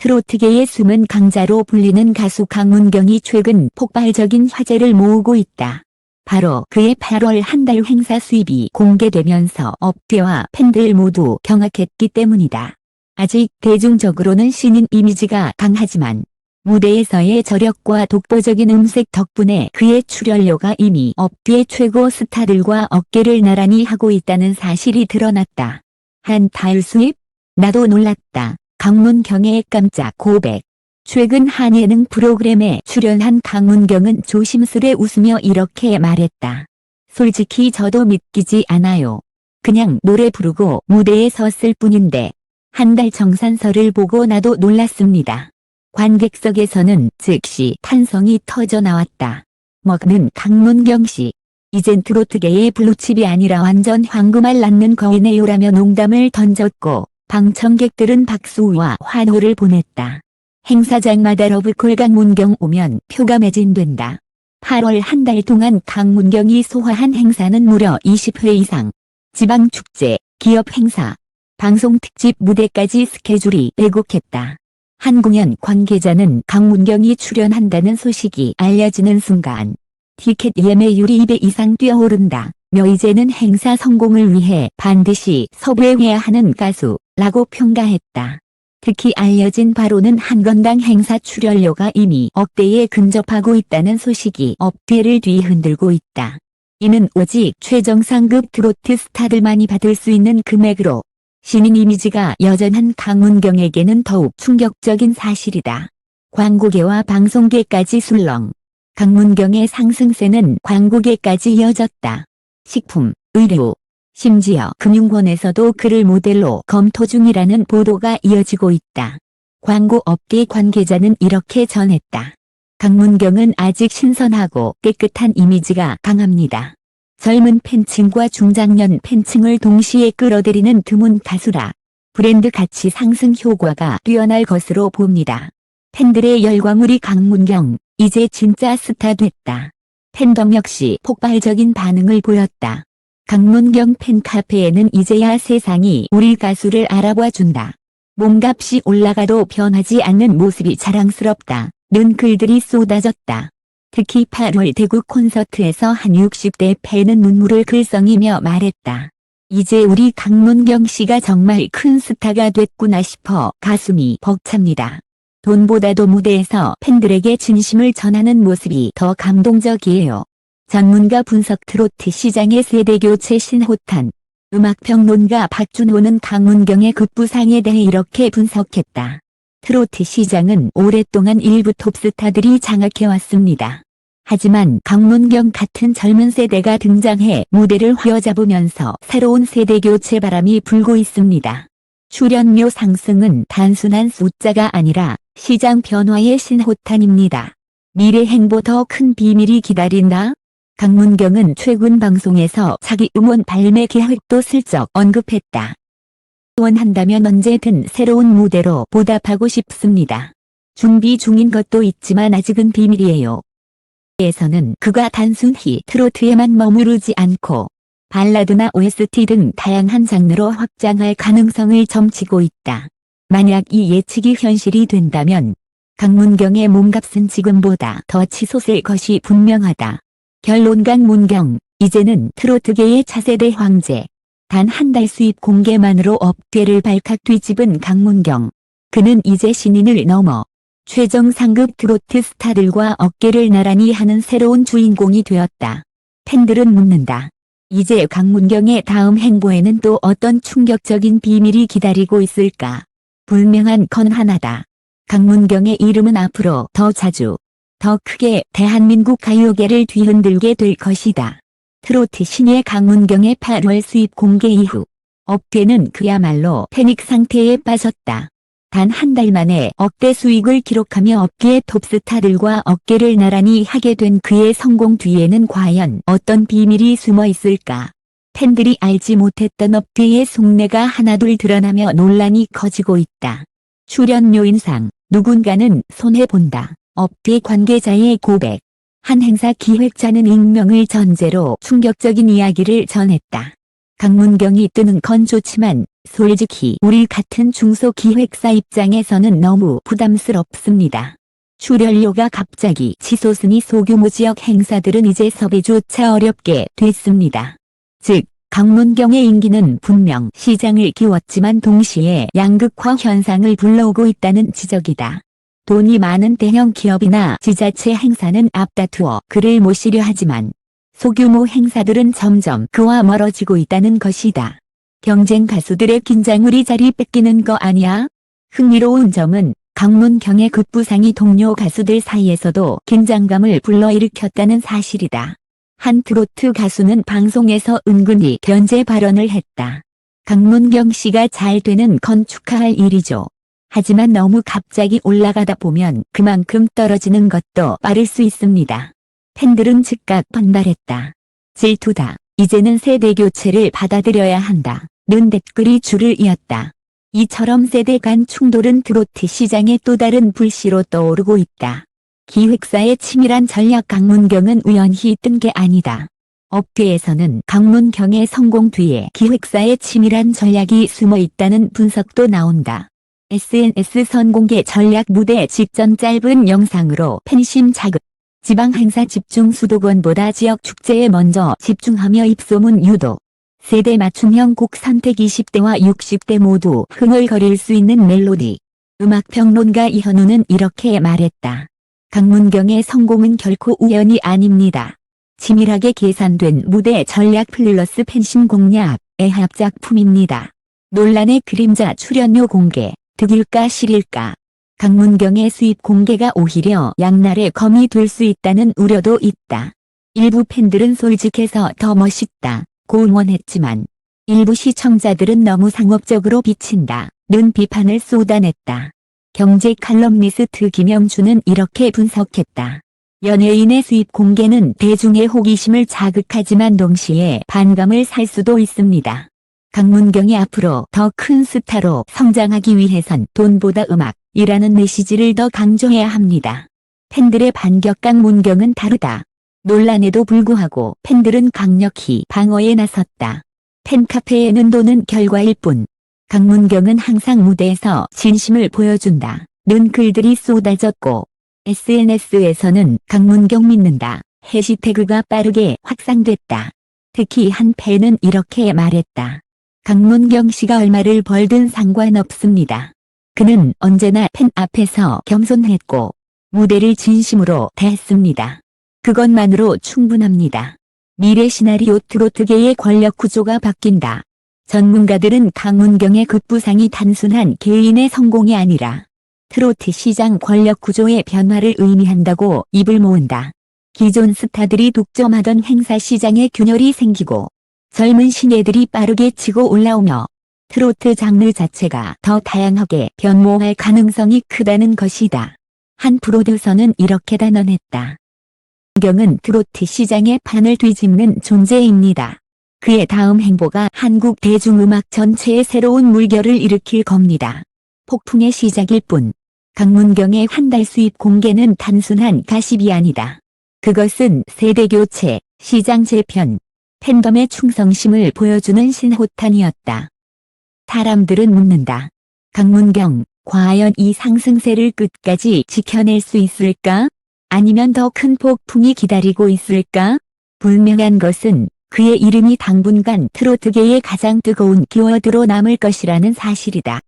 트로트계의 숨은 강자로 불리는 가수 강문경이 최근 폭발적인 화제를 모으고 있다. 바로 그의 8월 한 달 행사 수입이 공개되면서 업계와 팬들 모두 경악했기 때문이다. 아직 대중적으로는 신인 이미지가 강하지만 무대에서의 저력과 독보적인 음색 덕분에 그의 출연료가 이미 업계 최고 스타들과 어깨를 나란히 하고 있다는 사실이 드러났다. 한 달 수입? 나도 놀랐다. 강문경의 깜짝 고백. 최근 한 예능 프로그램에 출연한 강문경은 조심스레 웃으며 이렇게 말했다. 솔직히 저도 믿기지 않아요. 그냥 노래 부르고 무대에 섰을 뿐인데 한 달 정산서를 보고 나도 놀랐습니다. 관객석에서는 즉시 탄성이 터져 나왔다. 먹는 강문경 씨. 이젠 트로트계의 블루칩이 아니라 완전 황금알 낳는 거이네요라며 농담을 던졌고 방청객들은 박수와 환호를 보냈다. 행사장마다 러브콜 강문경 오면 표가 매진된다. 8월 한 달 동안 강문경이 소화한 행사는 무려 20회 이상. 지방축제, 기업 행사, 방송 특집 무대까지 스케줄이 빼곡했다. 한 공연 관계자는 강문경이 출연한다는 소식이 알려지는 순간 티켓 예매율이 2배 이상 뛰어오른다. 며 이제는 행사 성공을 위해 반드시 섭외해야 하는 가수 라고 평가했다. 특히 알려진 바로는 한 건당 행사 출연료가 이미 억대에 근접하고 있다는 소식이 업계를 뒤흔들고 있다. 이는 오직 최정상급 트로트 스타들만이 받을 수 있는 금액으로 신인 이미지가 여전한 강문경에게는 더욱 충격적인 사실이다. 광고계와 방송계까지 술렁. 강문경의 상승세는 광고계까지 이어졌다. 식품, 의료, 심지어 금융권에서도 그를 모델로 검토 중이라는 보도가 이어지고 있다. 광고업계 관계자는 이렇게 전했다. 강문경은 아직 신선하고 깨끗한 이미지가 강합니다. 젊은 팬층과 중장년 팬층을 동시에 끌어들이는 드문 가수라 브랜드 가치 상승 효과가 뛰어날 것으로 봅니다. 팬들의 열광우리 강문경, 이제 진짜 스타 됐다. 팬덤 역시 폭발적인 반응을 보였다. 강문경 팬카페에는 이제야 세상이 우리 가수를 알아봐 준다. 몸값이 올라가도 변하지 않는 모습이 자랑스럽다. 는 글들이 쏟아졌다. 특히 8월 대구 콘서트에서 한 60대 팬은 눈물을 글썽이며 말했다. 이제 우리 강문경 씨가 정말 큰 스타가 됐구나 싶어 가슴이 벅찹니다. 돈보다도 무대에서 팬들에게 진심을 전하는 모습이 더 감동적이에요. 전문가 분석 트로트 시장의 세대교체 신호탄. 음악평론가 박준호는 강문경의 급부상에 대해 이렇게 분석했다. 트로트 시장은 오랫동안 일부 톱스타들이 장악해왔습니다. 하지만 강문경 같은 젊은 세대가 등장해 무대를 휘어잡으면서 새로운 세대 교체 바람이 불고 있습니다. 출연료 상승은 단순한 숫자가 아니라 시장 변화의 신호탄입니다. 미래 행보 더 큰 비밀이 기다린다? 강문경은 최근 방송에서 자기 음원 발매 계획도 슬쩍 언급했다. 원한다면 언제든 새로운 무대로 보답하고 싶습니다. 준비 중인 것도 있지만 아직은 비밀이에요. 에서는 그가 단순히 트로트에만 머무르지 않고 발라드나 OST 등 다양한 장르로 확장할 가능성을 점치고 있다. 만약 이 예측이 현실이 된다면 강문경의 몸값은 지금보다 더 치솟을 것이 분명하다. 결론 강 문경, 이제는 트로트계의 차세대 황제. 단 한 달 수입 공개만으로 업계를 발칵 뒤집은 강문경. 그는 이제 신인을 넘어 최정 상급 트로트 스타들과 어깨를 나란히 하는 새로운 주인공이 되었다. 팬들은 묻는다. 이제 강문경의 다음 행보에는 또 어떤 충격적인 비밀이 기다리고 있을까? 불명한 건 하나다. 강문경의 이름은 앞으로 더 자주, 더 크게 대한민국 가요계를 뒤흔들게 될 것이다. 트로트 신예 강문경의 8월 수입 공개 이후 업계는 그야말로 패닉 상태에 빠졌다. 단 한 달 만에 억대 수익을 기록하며 업계의 톱스타들과 어깨를 나란히 하게 된 그의 성공 뒤에는 과연 어떤 비밀이 숨어 있을까? 팬들이 알지 못했던 업계의 속내가 하나둘 드러나며 논란이 커지고 있다. 출연료 인상, 누군가는 손해본다. 업계 관계자의 고백. 한 행사 기획자는 익명을 전제로 충격적인 이야기를 전했다. 강문경이 뜨는 건 좋지만 솔직히 우리 같은 중소기획사 입장에서는 너무 부담스럽습니다. 출연료가 갑자기 치솟으니 소규모 지역 행사들은 이제 섭외조차 어렵게 됐습니다. 즉, 강문경의 인기는 분명 시장을 키웠지만 동시에 양극화 현상을 불러오고 있다는 지적이다. 돈이 많은 대형 기업이나 지자체 행사는 앞다투어 그를 모시려 하지만 소규모 행사들은 점점 그와 멀어지고 있다는 것이다. 경쟁 가수들의 긴장우리 자리 뺏기는 거 아니야? 흥미로운 점은 강문경의 급부상이 동료 가수들 사이에서도 긴장감을 불러일으켰다는 사실이다. 한 트로트 가수는 방송에서 은근히 견제 발언을 했다. 강문경 씨가 잘 되는 건 축하할 일이죠. 하지만 너무 갑자기 올라가다 보면 그만큼 떨어지는 것도 빠를 수 있습니다. 팬들은 즉각 반발했다. 질투다. 이제는 세대 교체를 받아들여야 한다. 는 댓글이 줄을 이었다. 이처럼 세대 간 충돌은 트로트 시장의 또 다른 불씨로 떠오르고 있다. 기획사의 치밀한 전략 강문경은 우연히 뜬 게 아니다. 업계에서는 강문경의 성공 뒤에 기획사의 치밀한 전략이 숨어 있다는 분석도 나온다. SNS 선공개 전략 무대 직전 짧은 영상으로 팬심 자극. 지방 행사 집중 수도권보다 지역 축제에 먼저 집중하며 입소문 유도. 세대 맞춤형 곡 선택 20대와 60대 모두 흥얼거릴 수 있는 멜로디. 음악평론가 이현우는 이렇게 말했다. 강문경의 성공은 결코 우연이 아닙니다. 치밀하게 계산된 무대 전략 플러스 팬심 공략의 합작품입니다. 논란의 그림자 출연료 공개, 득일까 실일까. 강문경의 수입 공개가 오히려 양날의 검이 될 수 있다는 우려도 있다. 일부 팬들은 솔직해서 더 멋있다. 고 응원했지만 일부 시청자들은 너무 상업적으로 비친다. 는 비판을 쏟아냈다. 경제 칼럼니스트 김영주는 이렇게 분석했다. 연예인의 수입 공개는 대중의 호기심을 자극하지만 동시에 반감을 살 수도 있습니다. 강문경이 앞으로 더 큰 스타로 성장하기 위해선 돈보다 음악이라는 메시지를 더 강조해야 합니다. 팬들의 반격 강문경은 다르다. 논란에도 불구하고 팬들은 강력히 방어에 나섰다. 팬카페에는 도는 결과일 뿐. 강문경은 항상 무대에서 진심을 보여준다. 는 글들이 쏟아졌고 SNS에서는 강문경 믿는다. 해시태그가 빠르게 확산됐다. 특히 한 팬은 이렇게 말했다. 강문경 씨가 얼마를 벌든 상관없습니다. 그는 언제나 팬 앞에서 겸손했고 무대를 진심으로 대했습니다. 그것만으로 충분합니다. 미래 시나리오 트로트계의 권력 구조가 바뀐다. 전문가들은 강문경의 급부상이 단순한 개인의 성공이 아니라 트로트 시장 권력 구조의 변화를 의미한다고 입을 모은다. 기존 스타들이 독점하던 행사 시장에 균열이 생기고 젊은 신예들이 빠르게 치고 올라오며 트로트 장르 자체가 더 다양하게 변모할 가능성이 크다는 것이다. 한 프로듀서는 이렇게 단언했다. 경은 트로트 시장의 판을 뒤집는 존재입니다. 그의 다음 행보가 한국 대중음악 전체에 새로운 물결을 일으킬 겁니다. 폭풍의 시작일 뿐. 강문경의 한 달 수입 공개는 단순한 가십이 아니다. 그것은 세대 교체, 시장 재편, 팬덤의 충성심을 보여주는 신호탄이었다. 사람들은 묻는다. 강문경, 과연 이 상승세를 끝까지 지켜낼 수 있을까? 아니면 더 큰 폭풍이 기다리고 있을까? 분명한 것은 그의 이름이 당분간 트로트계의 가장 뜨거운 키워드로 남을 것이라는 사실이다.